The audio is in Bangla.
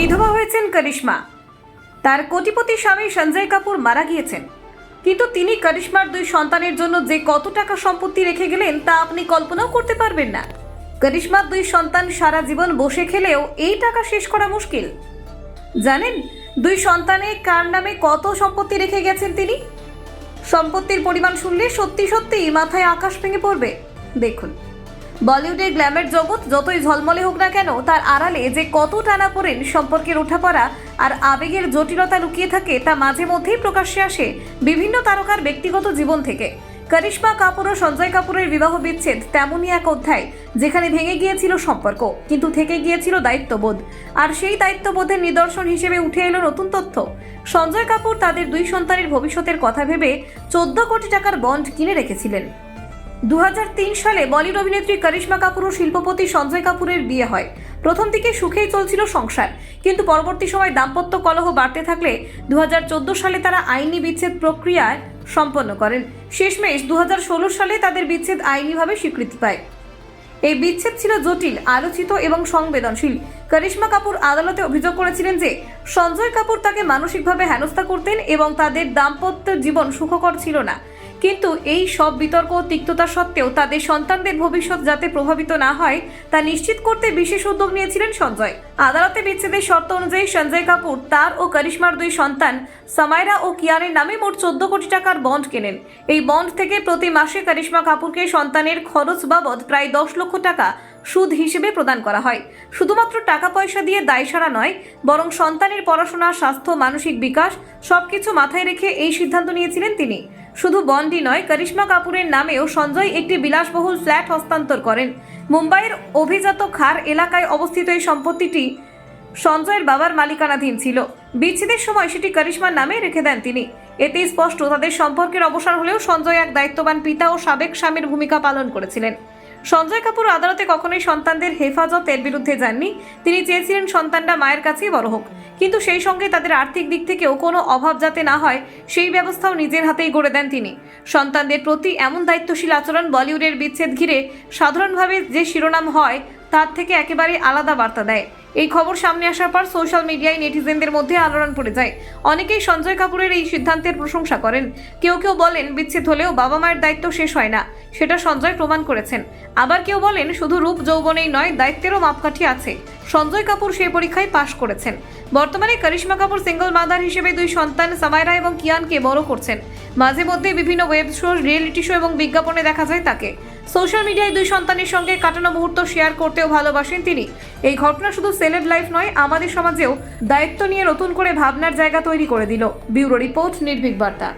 বিধবা হয়েছেন করিশ্মা। তার কোটিপতি স্বামী সঞ্জয় কাপুর মারা গিয়েছেন। কিন্তু তিনি করিশ্মার দুই সন্তানের জন্য যে কত টাকা সম্পত্তি রেখে গেলেন, তা আপনি কল্পনাও করতে পারবেন না। করিশ্মার দুই সন্তান সারা জীবন বসে খেলেও এই টাকা শেষ করা মুশকিল। জানেন, দুই সন্তানে কার নামে কত সম্পত্তি রেখে গেছেন তিনি? সম্পত্তির পরিমাণ শুনলে সত্যি সত্যিই মাথায় আকাশ ভেঙে পড়বে। দেখুন। বলিউডের গ্ল্যামের জগৎ যতই ঝলমলে হোক না কেন, তার আড়ালে যে কত টানা পড়েন সম্পর্কের ওঠাপড়া আর আবেগের জটিলতা লুকিয়ে থাকে তা মাঝে মধ্যেই প্রকাশ্যে আসে বিভিন্ন তারকার ব্যক্তিগত জীবন থেকে। করিশ্মা কাপুর ও সঞ্জয় কাপুরের বিবাহ বিচ্ছেদ তেমনই এক অধ্যায়, যেখানে ভেঙে গিয়েছিল সম্পর্ক, কিন্তু থেকে গিয়েছিল দায়িত্ববোধ। আর সেই দায়িত্ববোধের নিদর্শন হিসেবে উঠে এলো নতুন তথ্য। সঞ্জয় কাপুর তাদের দুই সন্তানের ভবিষ্যতের কথা ভেবে চোদ্দ কোটি টাকার বন্ড কিনে রেখেছিলেন। দু হাজার তিন সালে বলিউড অভিনেত্রী করিশ্মা কাপুর ও শিল্পপতি সঞ্জয় কাপুরের বিয়ে হয়। প্রথম দিকে সুখেই চলছিল সংসার, কিন্তু পরবর্তী সময় দাম্পত্য কলহ বাড়তে থাকলে দুহাজার চোদ্দ সালে তারা আইনি বিচ্ছেদ প্রক্রিয়ায় সম্পন্ন করেন। শেষমেশ দুহাজার ষোলো সালে তাদের বিচ্ছেদ আইনিভাবে স্বীকৃতি পায়। এই বিচ্ছেদ ছিল জটিল, আলোচিত এবং সংবেদনশীল। করিশ্মা কাপুর আদালতে অভিযোগ করেছিলেন যে, সঞ্জয় কাপুর তাকে মানসিকভাবে হেনস্থা করতেন এবং তাদের দাম্পত্য জীবন সুখকর ছিল না। কিন্তু এই সব বিতর্ক ও তিক্ততা সত্ত্বেও তাদের সন্তানদের ভবিষ্যৎ যাতে প্রভাবিত না হয়, তা নিশ্চিত করতে বিশেষ উদ্যোগ নিয়েছিলেন সঞ্জয়। আদালতে বিচ্ছেদের শর্ত অনুযায়ী সঞ্জয় কাপুর, তার ও করিশ্মার দুই সন্তান সামাইরা ও কিয়ানের নামে মোট চোদ্দ কোটি টাকার বন্ড কেনেন। এই বন্ড থেকে প্রতি মাসে করিশ্মা কাপুরকে সন্তানের খরচ বাবদ প্রায় দশ লক্ষ টাকা সুদ হিসেবে প্রদান করা হয়। শুধুমাত্র টাকা পয়সা দিয়ে দায়সারা নয়, বরং সন্তানের পড়াশোনা, স্বাস্থ্য, মানসিক বিকাশ সবকিছু মাথায় রেখে এই সিদ্ধান্ত নিয়েছিলেন তিনি। শুধু বন্ডই নয়, করিশ্মা কাপুরের নামেও সঞ্জয় একটি বিলাসবহুল ফ্ল্যাট হস্তান্তর করেন। মুম্বাইয়ের অভিজাত খার এলাকায় অবস্থিত এই সম্পত্তিটি সঞ্জয়ের বাবার মালিকানাধীন ছিল। বিচ্ছেদের সময় সেটি করিশ্মার নামে রেখে দেন তিনি। এতে স্পষ্ট, তাদের সম্পর্কের অবসর হলেও সঞ্জয় এক দায়িত্ববান পিতা ও সাবেক স্বামীর ভূমিকা পালন করেছিলেন। সঞ্জয় কাপুর আদালতে কখনোই সন্তানদের হেফাজতের বিরুদ্ধে যাননি। তিনি চেয়েছিলেন সন্তানরা মায়ের কাছেই বড় হোক। কিন্তু সেই সঙ্গে তাদের আর্থিক দিক থেকেও কোনো অভাব যাতে না হয়, সেই ব্যবস্থাও নিজের হাতেই গড়ে দেন তিনি। সন্তানদের প্রতি এমন দায়িত্বশীল আচরণ বলিউডের বিচ্ছেদ ঘিরে সাধারণভাবে যে শিরোনাম হয় তার থেকে একেবারে আলাদা বার্তা দেয়। এই খবর সামনে আসার পর সোশ্যাল মিডিয়ায় নেটিজেনদের মধ্যে আলোড়ন পড়ে যায়। অনেকেই সঞ্জয় কাপুরের এই সিদ্ধান্তের প্রশংসা করেন। কেউ কেউ বলেন, বিচ্ছেদ হলেও বাবা মায়ের দায়িত্ব শেষ হয় না। সেটা সঞ্জয় প্রমাণ করেছেন। আবার কেউ বলেন, শুধু রূপ যৌবনেই নয়, দায়িত্বেরও মাপকাঠি আছে। সঞ্জয় কাপুর সেই পরীক্ষায় পাশ করেছেন। বর্তমানে করিশ্মা কাপুর সিঙ্গল মাদার হিসেবে দুই সন্তান, সামাইরা এবং কিয়ানকে বড় করছেন। মাঝে মধ্যে বিভিন্ন ওয়েব শো, রিয়েলিটি শো এবং বিজ্ঞাপনে দেখা যায় তাকে। সোশ্যাল মিডিয়ায় দুই সন্তানের সঙ্গে কাটানো মুহূর্ত শেয়ার করতেও ভালোবাসেন তিনি। এই ঘটনা শুধু সেলেব লাইফ নয়, আমাদের সমাজেও দায়িত্ব নিয়ে নতুন করে ভাবনার জায়গা তৈরি করে দিল। ব্যুরো রিপোর্ট, নির্ভীক বার্তা।